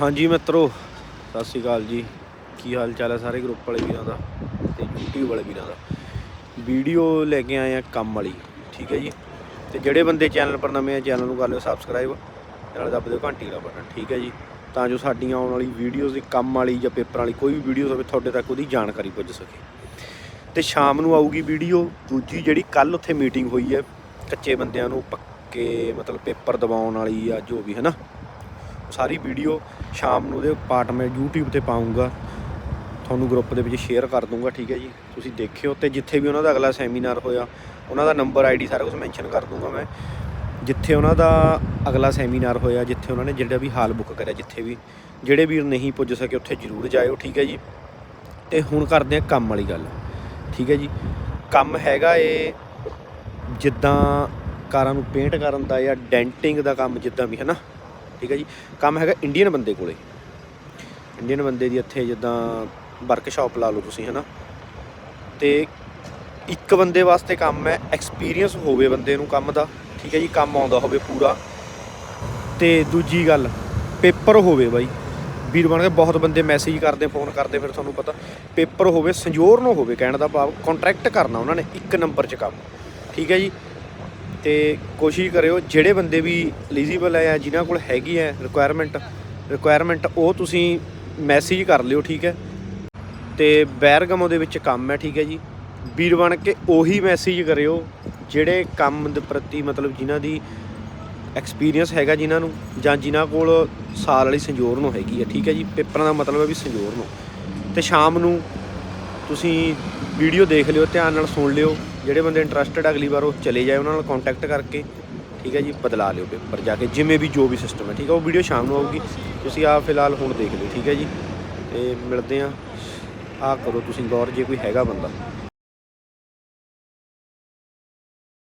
ਹਾਂਜੀ ਮਿੱਤਰੋ, ਸਤਿ ਸ਼੍ਰੀ ਅਕਾਲ ਜੀ। ਕੀ ਹਾਲ ਚਾਲ ਹੈ ਸਾਰੇ ਗਰੁੱਪ ਵਾਲੇ ਵੀਰਾਂ ਦਾ ਤੇ YouTube ਵਾਲੇ ਵੀਰਾਂ ਦਾ? ਵੀਡੀਓ ਲੈ ਕੇ ਆਏ ਆ ਕੰਮ ਵਾਲੀ, ਠੀਕ ਹੈ ਜੀ? ਤੇ ਜਿਹੜੇ ਬੰਦੇ ਚੈਨਲ ਪਰ ਨਵੇਂ ਆ ਚੈਨਲ ਨੂੰ ਕਰ ਲਿਓ ਸਬਸਕ੍ਰਾਈਬ ਨਾਲ ਦੱਬ ਦਿਓ ਘੰਟੀ ਦਾ ਬਟਨ ਠੀਕ ਹੈ ਜੀ? ਤਾਂ ਜੋ ਸਾਡੀਆਂ ਆਉਣ ਵਾਲੀ ਵੀਡੀਓਜ਼ ਦੀ ਕੰਮ ਵਾਲੀ ਜਾਂ ਪੇਪਰ ਵਾਲੀ ਕੋਈ ਵੀ ਵੀਡੀਓ ਹੋਵੇ, ਤੁਹਾਡੇ ਤੱਕ ਉਹਦੀ ਜਾਣਕਾਰੀ ਪੁੱਜ ਸਕੇ। ਤੇ ਸ਼ਾਮ ਨੂੰ ਆਊਗੀ ਵੀਡੀਓ ਦੂਜੀ ਜਿਹੜੀ ਕੱਲ ਉੱਥੇ ਮੀਟਿੰਗ ਹੋਈ ਹੈ, ਕੱਚੇ ਬੰਦਿਆਂ ਨੂੰ ਪੱਕੇ ਮਤਲਬ ਪੇਪਰ ਦਿਵਾਉਣ ਵਾਲੀ ਆ ਜੋ ਵੀ ਹੈ ਨਾ ਸਾਰੀ ਵੀਡੀਓ ਸ਼ਾਮ ਨੂੰ ਉਹਦੇ ਪਾਰਟ ਮੈਂ YouTube ਤੇ ਪਾਉਂਗਾ। ਤੁਹਾਨੂੰ ਗਰੁੱਪ ਦੇ ਵਿੱਚ ਸ਼ੇਅਰ ਕਰ ਦੂੰਗਾ ਠੀਕ ਹੈ ਜੀ? ਤੁਸੀਂ ਦੇਖਿਓ ਤੇ ਜਿੱਥੇ ਵੀ ਉਹਨਾਂ ਦਾ ਅਗਲਾ ਸੈਮੀਨਾਰ ਹੋਇਆ, ਉਹਨਾਂ ਦਾ ਨੰਬਰ ਆਈਡੀ ਸਾਰਾ ਕੁਝ ਮੈਂਸ਼ਨ ਕਰ ਦੂੰਗਾ ਮੈਂ। ਜਿੱਥੇ ਉਹਨਾਂ ਦਾ ਅਗਲਾ ਸੈਮੀਨਾਰ ਹੋਇਆ, ਜਿੱਥੇ ਉਹਨਾਂ ਨੇ ਜਿਹੜਾ ਵੀ ਹਾਲ ਬੁੱਕ ਕਰਿਆ, ਜਿੱਥੇ ਵੀ, ਜਿਹੜੇ ਵੀਰ ਨਹੀਂ ਪੁੱਜ ਸਕੇ ਉੱਥੇ ਜ਼ਰੂਰ ਜਾਇਓ, ਠੀਕ ਹੈ ਜੀ? ਤੇ ਹੁਣ ਕਰਦੇ ਆ ਕੰਮ ਵਾਲੀ ਗੱਲ, ਠੀਕ ਹੈ ਜੀ? ਕੰਮ ਹੈਗਾ ਏ ਜਿੱਦਾਂ ਕਾਰਾਂ ਨੂੰ ਪੇਂਟ ਕਰਨ ਦਾ ਜਾਂ ਡੈਂਟਿੰਗ ਦਾ ਕੰਮ ਜਿੱਦਾਂ ਵੀ ਹੈ ਨਾ ਠੀਕ ਹੈ ਜੀ। ਕੰਮ ਹੈਗਾ ਇੰਡੀਅਨ ਬੰਦੇ ਕੋਲੇ। ਇੰਡੀਅਨ ਬੰਦੇ ਦੀ ਇੱਥੇ ਜਿੱਦਾਂ ਵਰਕਸ਼ਾਪ ਲਾ ਲਓ ਤੁਸੀਂ ਹੈ ਨਾ ਤੇ ਇੱਕ ਬੰਦੇ ਵਾਸਤੇ ਕੰਮ ਹੈ ਐਕਸਪੀਰੀਅੰਸ ਹੋਵੇ ਬੰਦੇ ਨੂੰ ਕੰਮ ਦਾ, ਠੀਕ ਹੈ ਜੀ, ਕੰਮ ਆਉਂਦਾ ਹੋਵੇ ਪੂਰਾ। ਤੇ ਦੂਜੀ ਗੱਲ ਪੇਪਰ ਹੋਵੇ ਬਾਈ। ਵੀਰ ਬਣ ਕੇ ਬਹੁਤ ਬੰਦੇ ਮੈਸੇਜ ਕਰਦੇ ਫੋਨ ਕਰਦੇ, ਫਿਰ ਤੁਹਾਨੂੰ ਪਤਾ। ਪੇਪਰ ਹੋਵੇ ਸੰਜੋਰ ਨੂੰ ਹੋਵੇ, ਕਹਿਣ ਦਾ ਭਾਵ ਕੰਟਰੈਕਟ ਕਰਨਾ ਉਹਨਾਂ ਨੇ ਇੱਕ ਨੰਬਰ 'ਚ ਕੰਮ। ਠੀਕ ਹੈ ਜੀ। ਤੇ ਕੋਸ਼ਿਸ਼ ਕਰਿਓ, ਜਿਹੜੇ ਬੰਦੇ ਵੀ ਐਲੀਜੀਬਲ ਹੈ ਜਾਂ ਜਿਨ੍ਹਾਂ ਕੋਲ ਹੈਗੀ ਹੈ ਰਿਕੁਆਇਰਮੈਂਟ ਰਿਕੁਆਇਰਮੈਂਟ ਉਹ ਤੁਸੀਂ ਮੈਸੇਜ ਕਰ ਲਿਓ, ਠੀਕ ਹੈ? ਤੇ ਬੈਰਗਮੋ ਦੇ ਵਿੱਚ ਕੰਮ ਹੈ, ਠੀਕ ਹੈ ਜੀ। ਵੀਰ ਬਣ ਕੇ ਉਹੀ ਮੈਸੇਜ ਕਰਿਓ, ਜਿਹੜੇ ਕੰਮ ਦੇ ਪ੍ਰਤੀ ਮਤਲਬ ਜਿਨ੍ਹਾਂ ਦੀ ਐਕਸਪੀਰੀਅੰਸ ਹੈਗਾ ਜਿਨ੍ਹਾਂ ਨੂੰ, ਜਾਂ ਜਿਨ੍ਹਾਂ ਕੋਲ ਸਾਲ ਵਾਲੀ ਸੰਜੋਰ ਨੂੰ ਹੈਗੀ ਹੈ ਠੀਕ ਹੈ ਜੀ। ਪੇਪਰਾਂ ਦਾ ਮਤਲਬ ਹੈ ਵੀ ਸੰਜੋਰ ਨੂੰ। ਤੇ ਸ਼ਾਮ ਨੂੰ ਤੁਸੀਂ ਵੀਡੀਓ ਦੇਖ ਲਿਓ, ਧਿਆਨ ਨਾਲ ਸੁਣ ਲਿਓ। ਜਿਹੜੇ ਬੰਦੇ ਇੰਟਰਸਟਡ ਅਗਲੀ ਵਾਰ ਉਹ ਚਲੇ ਜਾਏ, ਉਹਨਾਂ ਨਾਲ ਕੰਟੈਕਟ ਕਰਕੇ, ਠੀਕ ਹੈ ਜੀ, ਬਦਲਾ ਲਿਓ ਪੇਪਰ ਜਾ ਕੇ, ਜਿਵੇਂ ਵੀ ਜੋ ਵੀ ਸਿਸਟਮ ਹੈ, ਠੀਕ ਹੈ, ਉਹ ਵੀਡੀਓ ਸ਼ਾਮ ਨੂੰ ਆਊਗੀ। ਤੁਸੀਂ ਆ ਫਿਲਹਾਲ ਹੁਣ ਦੇਖ ਲਿਓ, ਠੀਕ ਹੈ ਜੀ। ਤੇ ਮਿਲਦੇ ਆ ਆ ਕਰੋ ਤੁਸੀਂ ਗੌਰ, ਜੇ ਕੋਈ ਹੈਗਾ ਬੰਦਾ।